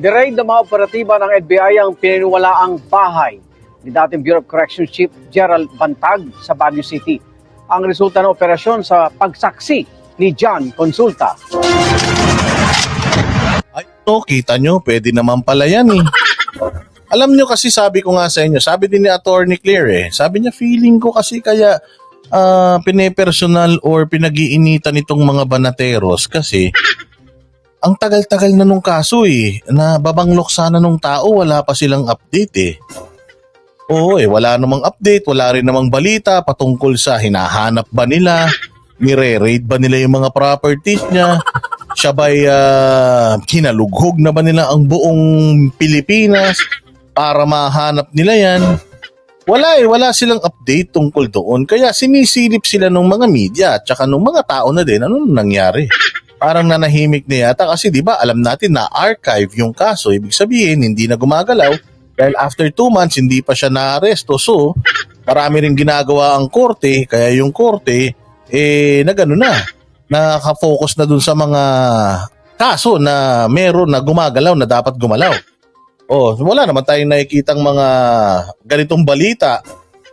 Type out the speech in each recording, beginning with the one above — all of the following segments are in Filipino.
Diraid ng mga operatiba ng NBI ang pininiwalaang bahay ni dating Bureau of Corrections Chief Gerald Bantag sa Baguio City. Ang resulta ng operasyon sa pagsaksi ni John Consulta. Ay, no, kita nyo, pwede naman pala yan eh. Alam nyo kasi sabi ko nga sa inyo, sabi din ni Attorney Claire eh, sabi niya feeling ko kasi kaya ah pinepersonal or pinag-iinitan itong mga banateros kasi ang tagal-tagal na nung kaso eh, na babanglok sana nung tao, wala pa silang update eh. Oo eh, wala namang update, wala rin namang balita patungkol sa hinahanap ba nila, nire-raid ba nila yung mga properties niya, siya ba'y ah, kinalughog na ba nila ang buong Pilipinas para mahanap nila yan? Wala eh, wala silang update tungkol doon. Kaya sinisilip sila ng mga media at saka ng mga tao na din. Ano nangyari? Parang nanahimik na yata kasi di ba alam natin na archive yung kaso. Ibig sabihin hindi na gumagalaw dahil after two months hindi pa siya naaresto. So marami rin ginagawa ang korte kaya yung korte eh nagano na nakafocus na dun sa mga kaso na meron na gumagalaw na dapat gumalaw. Oh, wala naman tayong nakikitang mga ganitong balita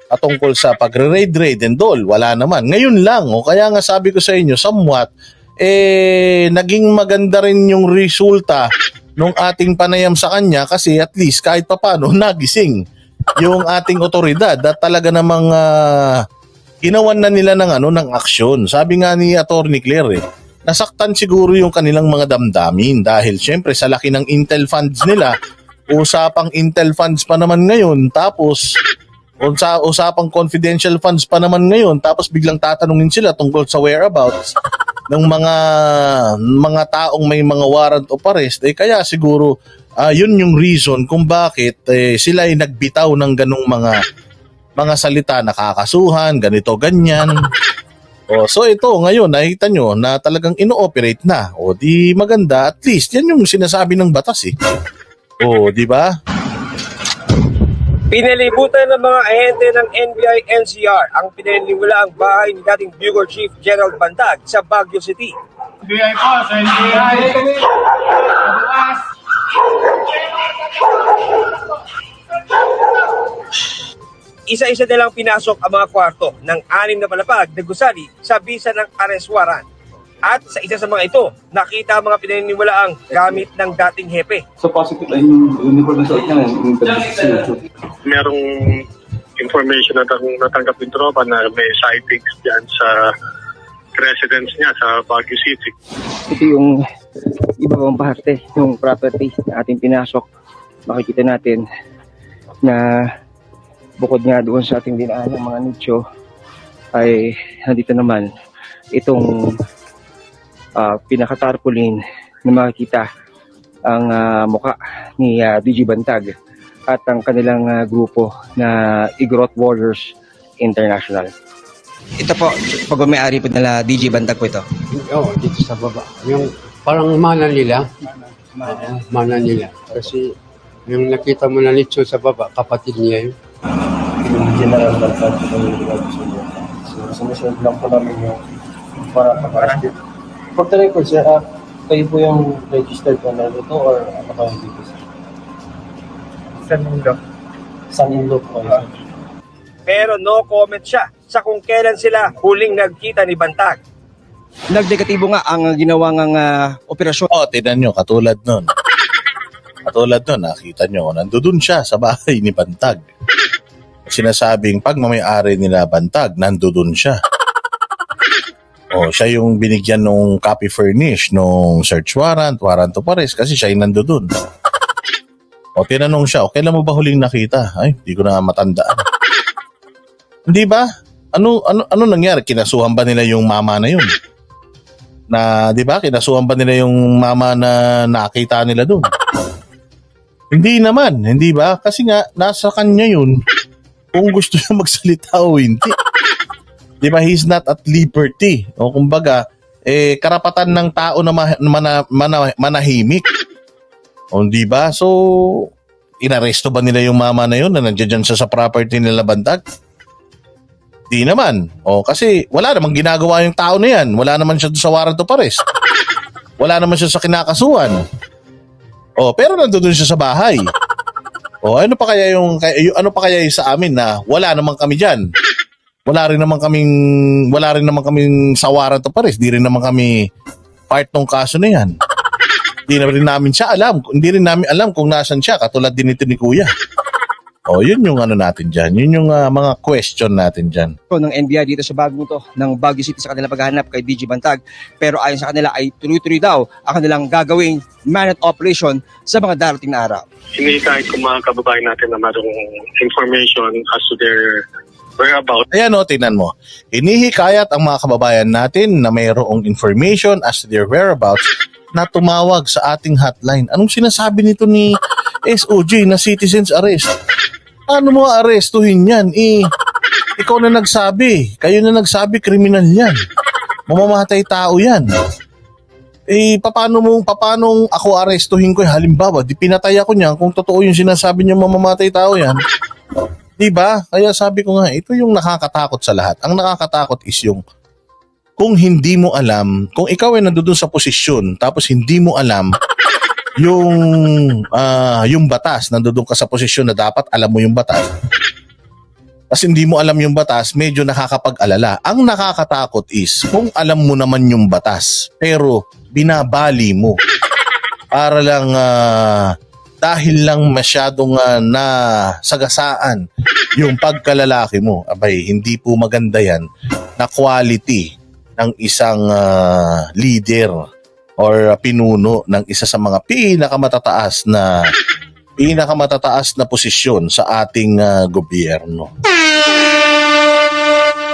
at tungkol sa pagre-raid-raid and all. Wala naman. Ngayon lang, oh, kaya nga sabi ko sa inyo, somewhat, eh, naging maganda rin yung resulta nung ating panayam sa kanya kasi at least kahit papano nagising yung ating otoridad. At talaga namang ah, ginawan na nila ng ano ng aksyon. Sabi nga ni Attorney Claire, eh, nasaktan siguro yung kanilang mga damdamin dahil syempre sa laki ng Intel funds nila, usapang Intel funds pa naman ngayon tapos usa usapang confidential funds pa naman ngayon tapos biglang tatanungin sila tungkol sa whereabouts ng mga mga taong may mga warrant of arrest eh kaya siguro ah, yun yung reason kung bakit eh, sila ay nagbitaw ng ganong mga mga salita nakakasuhan ganito ganyan Oh, so ito ngayon nakita nyo na talagang ino-operate na. O di maganda at least yan yung sinasabi ng batas eh. Oh, di ba? Pinalibutan ng mga ahente ng NBI NCR ang pinaniniwalaang bahay ni dating Bureau Chief General Bantag sa Baguio City. NBI po, sa NBI. Bukas. Isa-isa nilang pinasok ang mga kwarto ng anim na palapag na gusali sa bisa ng arrest warrant. At sa isa sa mga ito, nakita ang mga pinaniniwalaang gamit ng dating hepe. So positive ay yung uniform na suot niya, yung merong information na tang- natanggap ng tropa na may sightings dyan sa residence niya sa Baguio City. ito yung iba pang parte, yung property na ating pinasok. Makikita natin na bukod nga doon sa ating dinaan ng mga nicho ay nandito naman itong uh, pinaka-tarpaulin na makikita ang ah, muka ni ah, DG Bantag at ang kanilang ah, grupo na Igorot Warriors International. Ito po, pag-umayari po nila DJ Bantag po ito. Oo, dito sa baba. Yung parang mana nila. Oo, mana nila. Kasi yung nakita mo na nito sa baba, kapatid niya yun. Yung general bantag sa mga So, sumusunod lang po namin yung para pag For the record, sir, ah, kayo po yung registered owner nito or ano kayo dito, sir? San Son-in-law po kayo, sir? Pero no comment siya sa kung kailan sila huling nagkita ni Bantag. Nagdegatibo nga ang ginawa ng operasyon. O, tinan nyo, katulad nun. Katulad nun, nakita nyo, nandoon siya sa bahay ni Bantag. Sinasabing pag mamayari nila Bantag, nandoon siya. O, siya yung binigyan nung copy furnish, nung search warrant, warrant of arrest, kasi siya yung nandoon. O, tinanong siya, o, kailan mo ba huling nakita? Ay, hindi ko na matandaan. Hindi ba? Ano, ano, ano nangyari? Kinasuhan ba nila yung mama na yun? na 'di ba kinasuhan ba nila yung mama na nakita nila doon? hindi naman, hindi ba? Kasi nga nasa kanya yun kung gusto niya magsalita o hindi. 'Di ba? He's not at liberty. O kumbaga, eh karapatan ng tao na ma- mana- mana- manahimik. O di ba? So inaresto ba nila yung mama na yun na nandiyan dyan siya sa property nila Bandag? Di naman. O kasi wala namang ginagawa yung tao na yan. Wala naman siya sa warrant of arrest. Wala naman siya sa kinakasuhan. Oh, pero nandoon siya sa bahay. Oh, ano pa kaya yung kay- yung- ano pa kaya yung sa amin na wala naman kami diyan. Wala rin naman kaming wala rin naman kaming sawaran to pares. Di rin naman kami part ng kaso na yan. Hindi na rin namin siya alam. Hindi rin namin alam kung nasan siya. Katulad din ito ni Kuya. Oh, yun yung ano natin dyan. Yun yung ah, mga question natin dyan. ng NBI dito sa bagong to ng Baguio City sa kanila paghahanap kay DG Bantag. Pero ayon sa kanila ay tuloy-tuloy daw ang kanilang gagawing managed operation sa mga darating na araw. Hinihikayat ko mga kababayan natin na mayroong information as to their whereabouts. Ayan o, tingnan mo. Inihikayat ang mga kababayan natin na mayroong information as to their whereabouts na tumawag sa ating hotline. Anong sinasabi nito ni SOJ na citizens arrest? Ano mo arestuhin yan? Eh, ikaw na nagsabi. Kayo na nagsabi, kriminal yan. Mamamatay tao yan. Eh, paano mo, paano ako arestuhin ko? Halimbawa, di pinatay ako niyan kung totoo yung sinasabi niya mamamatay tao yan. Di ba? Kaya sabi ko nga, ito yung nakakatakot sa lahat. Ang nakakatakot is yung kung hindi mo alam, kung ikaw ay nandoon sa posisyon, tapos hindi mo alam yung ah, yung batas, nandoon ka sa posisyon na dapat alam mo yung batas. Tapos hindi mo alam yung batas, medyo nakakapag-alala. Ang nakakatakot is kung alam mo naman yung batas, pero binabali mo para lang ah, dahil lang masyadong ah, na sagasaan yung pagkalalaki mo. Abay, hindi po maganda yan na quality ng isang ah, leader or pinuno ng isa sa mga pinakamatataas na pinakamatataas na posisyon sa ating ah, gobyerno.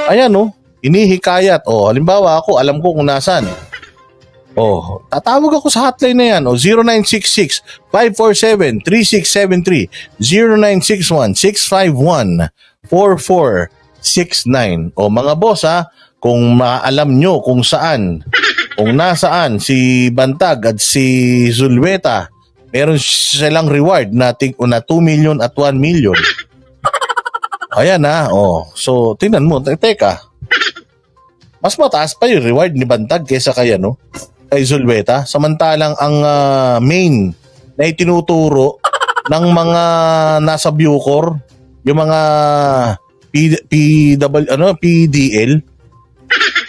Ayan oh, inihikayat. Oh, halimbawa ako, alam ko kung nasan. Oh, tatawag ako sa hotline na yan. Oh, 0966-547-3673. 0961-651-4469. O mga boss ha, kung maalam nyo kung saan, kung nasaan si Bantag at si Zulweta, meron silang reward na, tig- na 2 million at 1 million. Ayan na, oh. So, tingnan mo, te- teka. Mas mataas pa yung reward ni Bantag kaysa kay ano, kay Zulweta. Samantalang ang ah, main na itinuturo ng mga nasa Bucor, yung mga P, PW, ano, PDL,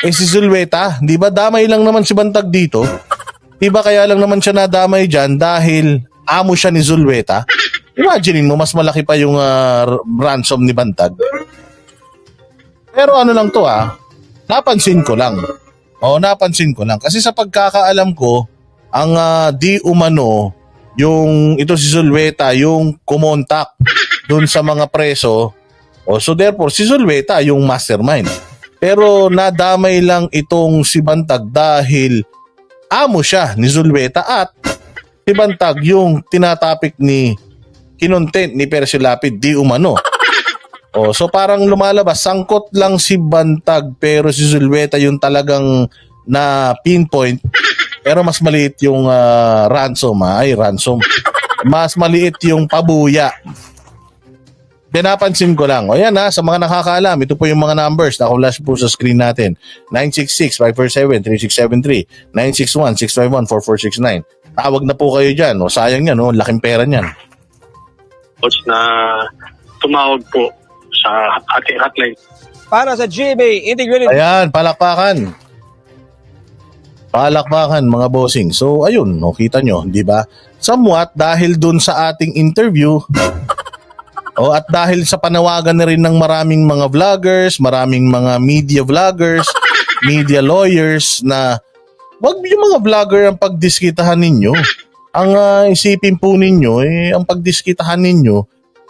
eh si Zulweta, di ba damay lang naman si Bantag dito? Di ba kaya lang naman siya nadamay dyan dahil amo siya ni Zulweta? Imaginein mo, mas malaki pa yung r- ransom ni Bantag. Pero ano lang to ah, napansin ko lang. Oo, napansin ko lang. Kasi sa pagkakaalam ko, ang ah, di umano, yung ito si Zulweta, yung kumontak dun sa mga preso. O, so therefore, si Zulweta yung mastermind. Pero nadamay lang itong si Bantag dahil amo siya ni Zulweta at si Bantag yung tinatapik ni kinontent ni Percy Lapid di umano. Oh, so parang lumalabas, sangkot lang si Bantag pero si Zulweta yung talagang na pinpoint pero mas maliit yung ah, ransom ah. ay ransom. Mas maliit yung pabuya. Pinapansin ko lang. O yan ha, sa mga nakakaalam, ito po yung mga numbers na flash po sa screen natin. 966-547-3673, 961-651-4469. Tawag na po kayo dyan. O sayang yan, o, laking pera niyan. Coach na tumawag po sa ating hotline. Para sa GMA Integrated Ayan, palakpakan. Palakpakan mga bossing. So ayun, no, kita nyo, di ba? Somewhat dahil dun sa ating interview, o at dahil sa panawagan na rin ng maraming mga vloggers, maraming mga media vloggers, media lawyers na wag yung mga vlogger ang pagdiskitahan ninyo. Ang ah, isipin po ninyo, eh, ang pagdiskitahan ninyo,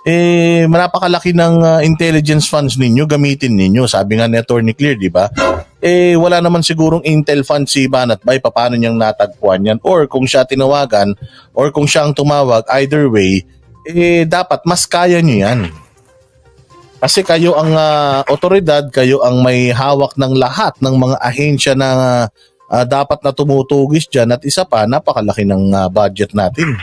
eh, napakalaki ng ah, intelligence funds ninyo, gamitin ninyo. Sabi nga ni Attorney Clear, di ba? Eh, wala naman sigurong intel fund si Banat Bay, paano niyang natagpuan yan? Or kung siya tinawagan, or kung siya ang tumawag, either way, eh, dapat mas kaya niyo yan. Kasi kayo ang ah, otoridad, kayo ang may hawak ng lahat ng mga ahensya na ah, dapat na tumutugis dyan at isa pa, napakalaki ng ah, budget natin.